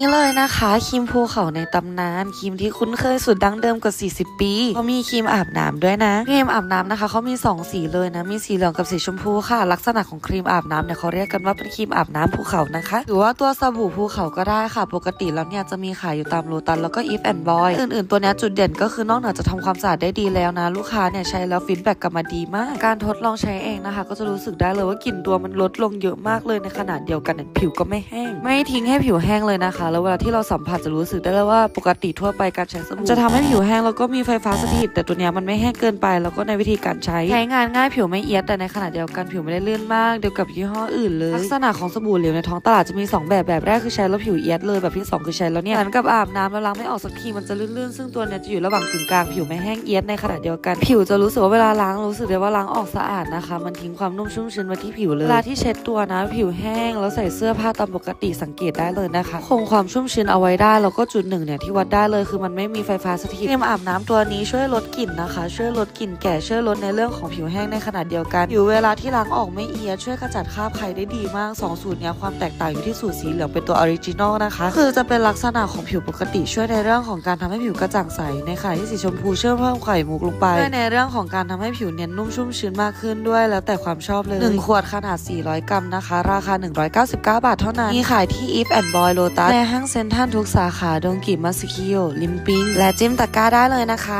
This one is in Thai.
นี่เลยนะคะครีมภูเขาในตำนานครีมที่คุ้นเคยสุดดั้งเดิมกว่า 40 ปีเขามีครีมอาบน้ำด้วยนะครีมอาบน้ำนะคะเขามี 2 สีเลยนะมีสีเหลืองกับสีชมพูค่ะ ลักษณะของครีมอาบน้ำเนี่ยเขาเรียกกันว่าเป็นครีมอาบน้ำภูเขานะคะหรือว่าตัวสบู่ภูเขาก็ได้ค่ะ ปกติแล้วเนี่ยจะมีขายอยู่ตามโลตัสแล้วก็อีฟแอนด์บอยอื่นๆตัวนี้จุดเด่นก็คือนอกเหนือจากทำความสะอาดได้ดีแล้วนะ ลูกค้าเนี่ยใช้แล้วฟีดแบ็กกลับมาดีมาก การทดลองใช้เองนะคะ ก็จะรู้สึกได้เลยว่ากลิ่นตัวมันลดลงเยอะมากเลยในขณะเดียวกันผิวก็ไม่แห้ง ไม่ทิ้งให้ผิวแห้งเลยนะคะแล้วเวลาที่เราสัมผัสจะรู้สึกได้เลยว่าปกติทั่วไปการใช้สบู่จะทำให้ผิวแห้งแล้วก็มีไฟฟ้าสถิตแต่ตัวเนี้ยมันไม่แห้งเกินไป แล้วก็ในวิธีการใช้ใช้งานง่ายผิวไม่เอียดแต่ในขณะเดียวกันผิวไม่ได้เลื่อนมากเดียวกับยี่ห้ออื่นเลยลักษณะของสบู่เหลวในท้องตลาดจะมี 2 แบบแบบแรกคือใช้แล้วผิวเอียดเลยแบบที่ 2 คือใช้แล้วเนี่ยเหมือนกับอาบน้ำแล้วล้างไม่ออกสักทีมันจะลื่นๆซึ่งตัวเนี้ยจะอยู่ระหว่างกึ่งกลางผิวไม่แห้งเอียดในขณะเดียวกัน ผิวจะรู้สึกว่าเวลาล้างรู้สึกได้ว่าล้างออกสะอาดนะคะ มันทิ้งความนุ่มชุ่มชื้นไว้ที่ผิวเลยเวลาที่เช็ดตัวนะผิวแห้งแล้วใส่เสื้อผ้าตามปกติสังเกตได้เลยนะคะคงความชุ่มชื้นเอาไว้ได้แล้วก็จุดหนึ่งเนี่ยที่วัดได้เลยคือมันไม่มีไฟฟ้าสถิตครีมอาบน้ำตัวนี้ช่วยลดกลิ่นนะคะ ช่วยลดกลิ่นแก่ช่วยลดในเรื่องของผิวแห้งในขนาดเดียวกันผิวเวลาที่ล้างออกไม่เอียดช่วยขจัดคราบไขได้ดีมากสองสูตรเนี้ยความแตกต่างอยู่ที่สูตรสีเหลืองเป็นตัวออริจินอลนะคะ คือจะเป็นลักษณะของผิวปกติช่วยในเรื่องของการทำให้ผิวกระจ่างใสในขณะที่สีชมพูช่วยเพิ่มไข่มุกลงไปช่วยในเรื่องของการทำให้ผิวเนียนนุ่มชุ่มชื้นมากขึ้นด้วย แล้วแต่ความชอบเลยหนึ่งขวดขนาด 400 กรัมนะคะ ราคา 199 บาทเท่านั้นมีขายที่ If and Boy Lotus ในห้างเซ็นทรัลทุกสาขาดงกิมัสคิโยลิมปิง และจิ้มตะกร้าได้เลยนะคะ